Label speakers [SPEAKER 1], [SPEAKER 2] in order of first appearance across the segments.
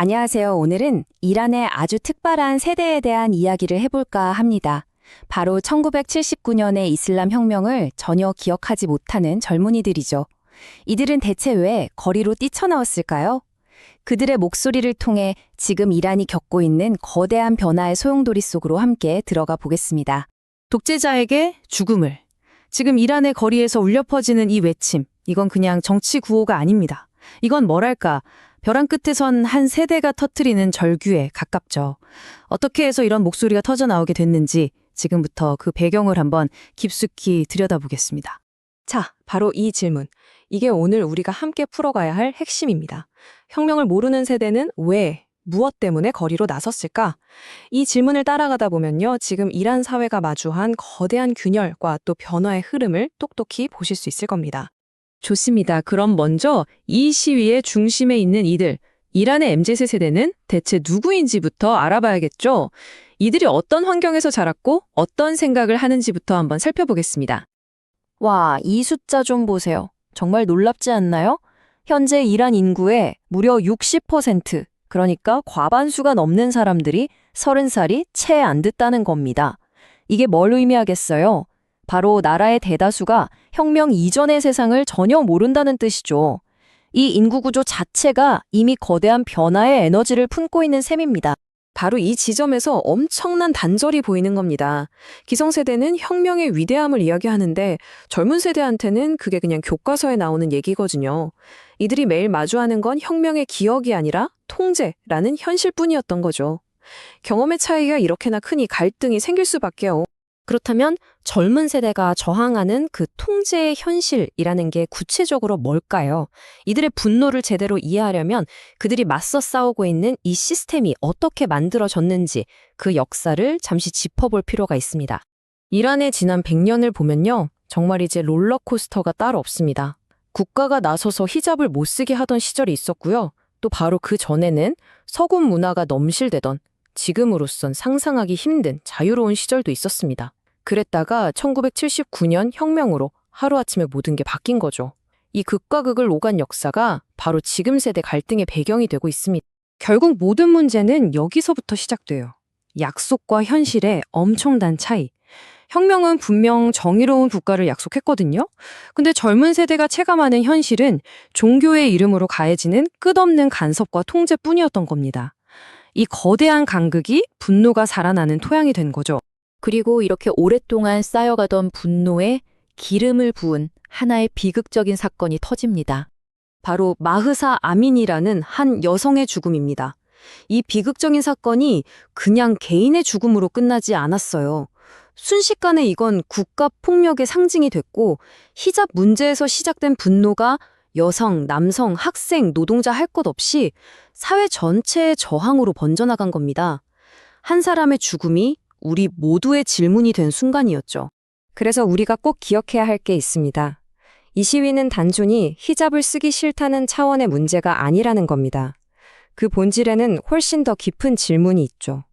[SPEAKER 1] 안녕하세요. 오늘은 이란의 아주 특별한 세대에 대한 이야기를 해볼까 합니다. 바로 1979년의 이슬람 혁명을 전혀 기억하지 못하는 젊은이들이죠. 이들은 대체 왜 거리로 뛰쳐나왔을까요? 그들의 목소리를 통해 지금 이란이 겪고 있는 거대한 변화의 소용돌이 속으로 함께 들어가 보겠습니다.
[SPEAKER 2] 독재자에게 죽음을. 지금 이란의 거리에서 울려 퍼지는 이 외침. 이건 그냥 정치 구호가 아닙니다. 이건 뭐랄까. 벼랑 끝에선 한 세대가 터트리는 절규에 가깝죠. 어떻게 해서 이런 목소리가 터져 나오게 됐는지 지금부터 그 배경을 한번 깊숙이 들여다보겠습니다.
[SPEAKER 3] 자, 바로 이 질문. 이게 오늘 우리가 함께 풀어가야 할 핵심입니다. 혁명을 모르는 세대는 왜, 무엇 때문에 거리로 나섰을까? 이 질문을 따라가다 보면요. 지금 이란 사회가 마주한 거대한 균열과 또 변화의 흐름을 똑똑히 보실 수 있을 겁니다.
[SPEAKER 2] 좋습니다. 그럼 먼저 이 시위의 중심에 있는 이들, 이란의 MZ 세대는 대체 누구인지부터 알아봐야겠죠? 이들이 어떤 환경에서 자랐고 어떤 생각을 하는지부터 한번 살펴보겠습니다.
[SPEAKER 4] 와, 이 숫자 좀 보세요. 정말 놀랍지 않나요? 현재 이란 인구의 무려 60%, 그러니까 과반수가 넘는 사람들이 30살이 채 안 됐다는 겁니다. 이게 뭘 의미하겠어요? 바로 나라의 대다수가 혁명 이전의 세상을 전혀 모른다는 뜻이죠. 이 인구 구조 자체가 이미 거대한 변화의 에너지를 품고 있는 셈입니다.
[SPEAKER 3] 바로 이 지점에서 엄청난 단절이 보이는 겁니다. 기성세대는 혁명의 위대함을 이야기하는데 젊은 세대한테는 그게 그냥 교과서에 나오는 얘기거든요. 이들이 매일 마주하는 건 혁명의 기억이 아니라 통제라는 현실뿐이었던 거죠. 경험의 차이가 이렇게나 크니 갈등이 생길 수밖에요.
[SPEAKER 4] 그렇다면 젊은 세대가 저항하는 그 통제의 현실이라는 게 구체적으로 뭘까요? 이들의 분노를 제대로 이해하려면 그들이 맞서 싸우고 있는 이 시스템이 어떻게 만들어졌는지 그 역사를 잠시 짚어볼 필요가 있습니다.
[SPEAKER 3] 이란의 지난 100년을 보면요. 정말 이제 롤러코스터가 따로 없습니다. 국가가 나서서 히잡을 못 쓰게 하던 시절이 있었고요. 또 바로 그 전에는 서구 문화가 넘실대던 지금으로선 상상하기 힘든 자유로운 시절도 있었습니다. 그랬다가 1979년 혁명으로 하루아침에 모든 게 바뀐 거죠. 이 극과 극을 오간 역사가 바로 지금 세대 갈등의 배경이 되고 있습니다. 결국 모든 문제는 여기서부터 시작돼요. 약속과 현실의 엄청난 차이. 혁명은 분명 정의로운 국가를 약속했거든요. 근데 젊은 세대가 체감하는 현실은 종교의 이름으로 가해지는 끝없는 간섭과 통제뿐이었던 겁니다. 이 거대한 간극이 분노가 살아나는 토양이 된 거죠.
[SPEAKER 5] 그리고 이렇게 오랫동안 쌓여가던 분노에 기름을 부은 하나의 비극적인 사건이 터집니다.
[SPEAKER 3] 바로 마흐사 아민이라는 한 여성의 죽음입니다. 이 비극적인 사건이 그냥 개인의 죽음으로 끝나지 않았어요. 순식간에 이건 국가 폭력의 상징이 됐고 히잡 문제에서 시작된 분노가 여성, 남성, 학생, 노동자 할 것 없이 사회 전체의 저항으로 번져나간 겁니다. 한 사람의 죽음이 우리 모두의 질문이 된 순간이었죠. 그래서 우리가 꼭 기억해야 할 게 있습니다. 이 시위는 단순히 히잡을 쓰기 싫다는 차원의 문제가 아니라는 겁니다. 그 본질에는 훨씬 더 깊은 질문이 있죠.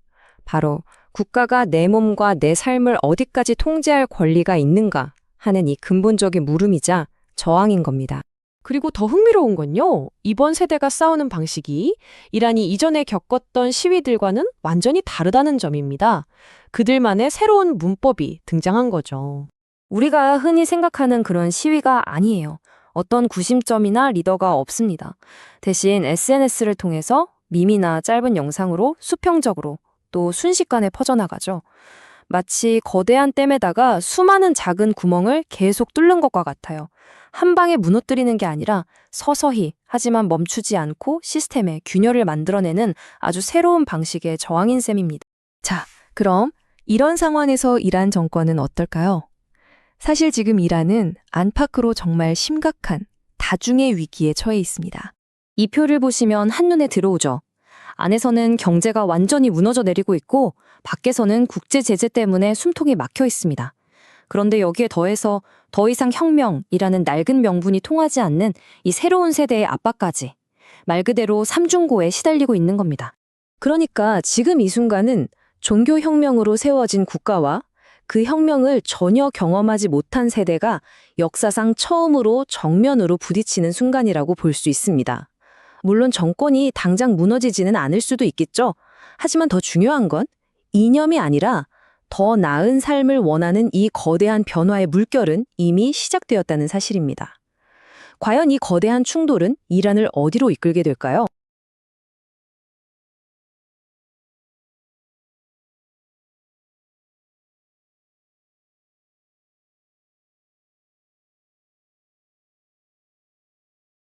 [SPEAKER 3] 바로 국가가 내 몸과 내 삶을 어디까지 통제할 권리가 있는가 하는 이 근본적인 물음이자 저항인 겁니다. 그리고 더 흥미로운 건요. 이번 세대가 싸우는 방식이 이란이 이전에 겪었던 시위들과는 완전히 다르다는 점입니다. 그들만의 새로운 문법이 등장한 거죠.
[SPEAKER 4] 우리가 흔히 생각하는 그런 시위가 아니에요. 어떤 구심점이나 리더가 없습니다. 대신 SNS를 통해서 밈이나 짧은 영상으로 수평적으로 또 순식간에 퍼져나가죠. 마치 거대한 댐에다가 수많은 작은 구멍을 계속 뚫는 것과 같아요. 한 방에 무너뜨리는 게 아니라 서서히 하지만 멈추지 않고 시스템에 균열을 만들어내는 아주 새로운 방식의 저항인 셈입니다. 자, 그럼 이런 상황에서 이란 정권은 어떨까요? 사실 지금 이란은 안팎으로 정말 심각한 다중의 위기에 처해 있습니다. 이 표를 보시면 한눈에 들어오죠. 안에서는 경제가 완전히 무너져 내리고 있고 밖에서는 국제 제재 때문에 숨통이 막혀 있습니다. 그런데 여기에 더해서 더 이상 혁명이라는 낡은 명분이 통하지 않는 이 새로운 세대의 압박까지 말 그대로 삼중고에 시달리고 있는 겁니다. 그러니까 지금 이 순간은 종교혁명으로 세워진 국가와 그 혁명을 전혀 경험하지 못한 세대가 역사상 처음으로 정면으로 부딪히는 순간이라고 볼 수 있습니다.
[SPEAKER 3] 물론 정권이 당장 무너지지는 않을 수도 있겠죠. 하지만 더 중요한 건 이념이 아니라 더 나은 삶을 원하는 이 거대한 변화의 물결은 이미 시작되었다는 사실입니다. 과연 이 거대한 충돌은 이란을 어디로 이끌게 될까요?